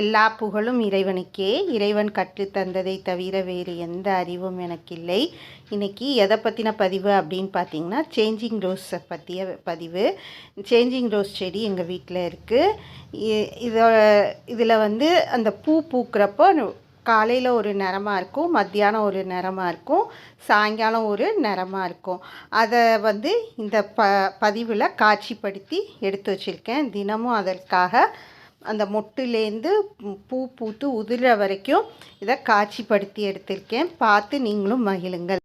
எல்லா புகழும் இறைவனுக்கே. இறைவன் கற்றுத்தந்ததை தவிர வேறு எந்த அறிவும் எனக்கில்லை. இன்றைக்கி எதை பற்றின பதிவு அப்படின்னு பார்த்தீங்கன்னா சேஞ்சிங் ரோஸை பற்றிய பதிவு. சேஞ்சிங் ரோஸ் செடி எங்கள் வீட்டில் இருக்குது இதோ இதில் வந்து அந்த பூ பூக்கிறப்போ காலையில் ஒரு நிறமாக இருக்கும் மத்தியானம் ஒரு நிறமாக இருக்கும் சாயங்காலம் ஒரு நிறமாக இருக்கும். அதை வந்து இந்த ப பதிவில் காட்சிப்படுத்தி எடுத்து வச்சுருக்கேன். தினமும் அதற்காக அந்த மொட்டுலேருந்து பூ பூத்து உதிர வரைக்கும் இதை காட்சிப்படுத்தி எடுத்திருக்கேன். பார்த்து நீங்களும் மகிழுங்கள்.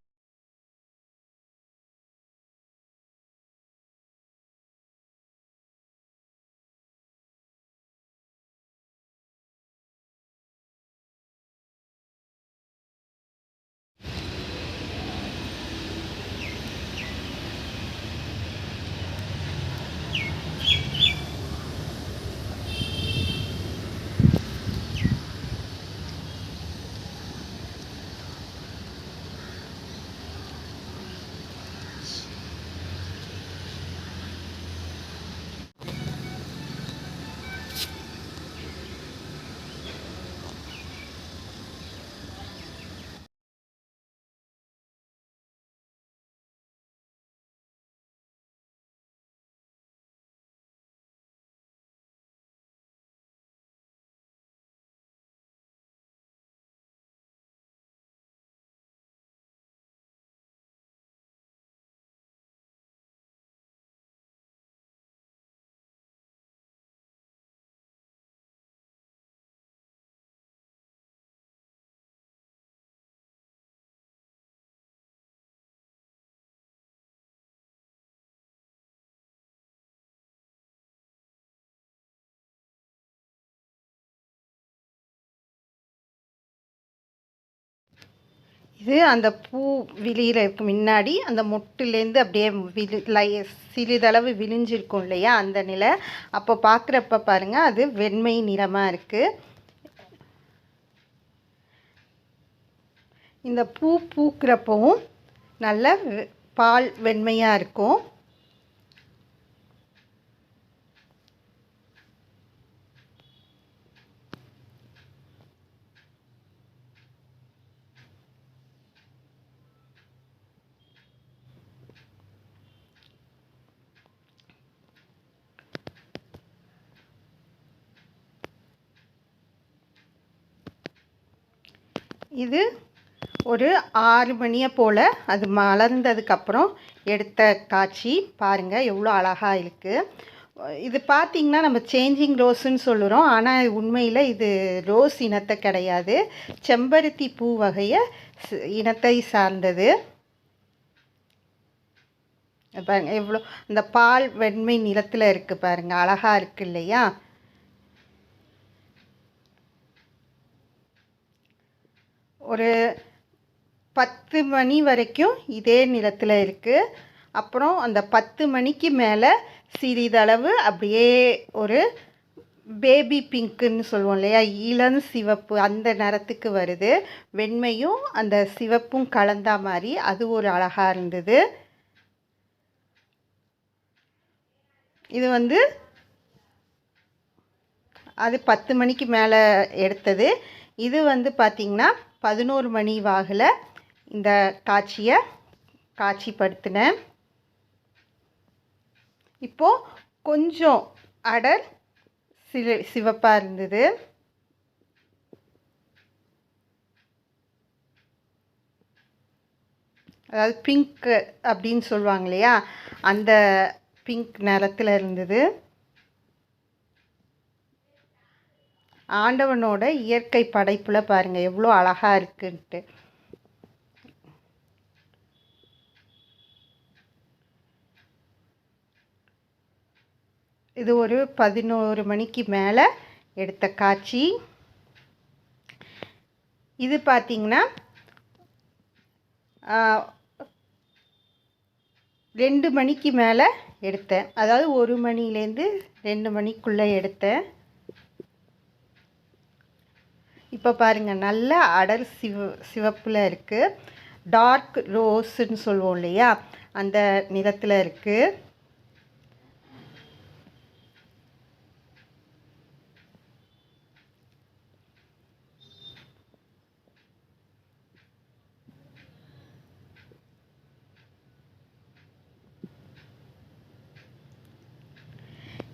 இது அந்த பூ விரிகிறதுக்கு முன்னாடி அந்த மொட்டுலேருந்து அப்படியே விழு லை சிறிதளவு விழிஞ்சிருக்கும் இல்லையா அந்த நிலை. அப்போ பார்க்குறப்ப பாருங்கள் அது வெண்மை நிறமாக இருக்குது இந்த பூ பூக்கிறப்பவும் நல்ல வெ- பால் வெண்மையாக இருக்கும். இது ஒரு ஆறு மணியை போல் அது மலர்ந்ததுக்கப்புறம் எடுத்த காட்சி. பாருங்கள் எவ்வளோ அழகாக இருக்குது இது பார்த்திங்கன்னா நம்ம சேஞ்சிங் ரோஸுன்னு சொல்லுறோம். ஆனால் உண்மையில் இது ரோஸ் இனத்தை கிடையாது. செம்பருத்தி பூ வகையை இனத்தை சார்ந்தது. பாருங்கள் எவ்வளோ இந்த பால் வெண்மை நிறத்தில் இருக்குது பாருங்கள் அழகாக இருக்குது இல்லையா? ஒரு பத்து மணி வரைக்கும் இதே நிறத்தில் இருக்குது அப்புறம் அந்த பத்து மணிக்கு மேலே சிறிதளவு அப்படியே ஒரு பேபி பிங்க்குன்னு சொல்லுவோம் இல்லையா? இளம் சிவப்பு அந்த நிறத்துக்கு வருது. வெண்மையும் அந்த சிவப்பும் கலந்தா மாதிரி அது ஒரு அழகாக இருந்தது. இது வந்து அது பத்து மணிக்கு மேலே எடுத்தது. இது வந்து பார்த்திங்கன்னா பதினோரு மணி வாகில் இந்த காட்சியை காட்சிப்படுத்தினேன். இப்போது கொஞ்சம் அடர் சில சிவப்பாக இருந்தது. அதாவது பிங்க்கு அப்படின்னு சொல்லுவாங்க இல்லையா? அந்த பிங்க் நிறத்தில் இருந்தது. ஆண்டவனோட இயற்கை படைப்பில் பாருங்கள் எவ்வளோ அழகாக இருக்குன்ட்டு. இது ஒரு பதினோரு மணிக்கு மேலே எடுத்த காட்சி. இது பார்த்திங்கன்னா ரெண்டு மணிக்கு மேலே எடுத்தேன். அதாவது ஒரு மணிலேருந்து ரெண்டு மணிக்குள்ளே எடுத்தேன். இப்போ பாருங்கள் நல்ல அடர் சிவ சிவப்பில் இருக்குது டார்க் ரோஸுன்னு சொல்லுவோம் இல்லையா? அந்த நிறத்தில் இருக்குது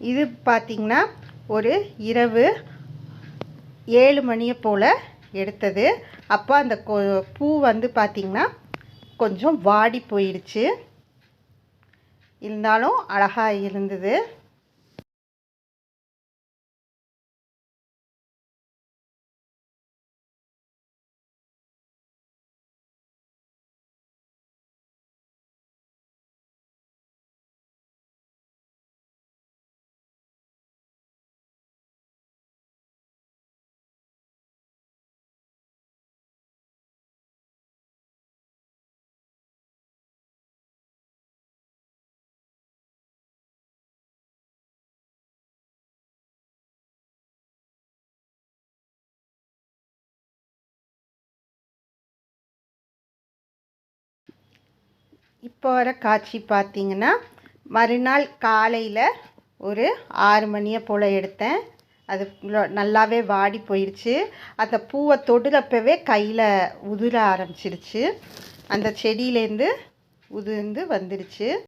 இது பார்த்திங்கன்னா ஒரு இரவு ஏழு மணியை போல் எடுத்தது. அப்போ அந்த கொ பூ வந்து பார்த்திங்கன்னா கொஞ்சம் வாடி போயிடுச்சு. இருந்தாலும் அழகாக இருந்தது. இப்போ வர காட்சி பார்த்தீங்கன்னா மறுநாள் காலையில் ஒரு ஆறு மணியை போல் எடுத்தேன். அது நல்லாவே வாடி போயிடுச்சு அந்த பூவை தொடுறப்பவே கையில் உதிர ஆரம்பிச்சிருச்சு. அந்த செடியிலேருந்து உதிர்ந்து வந்துடுச்சு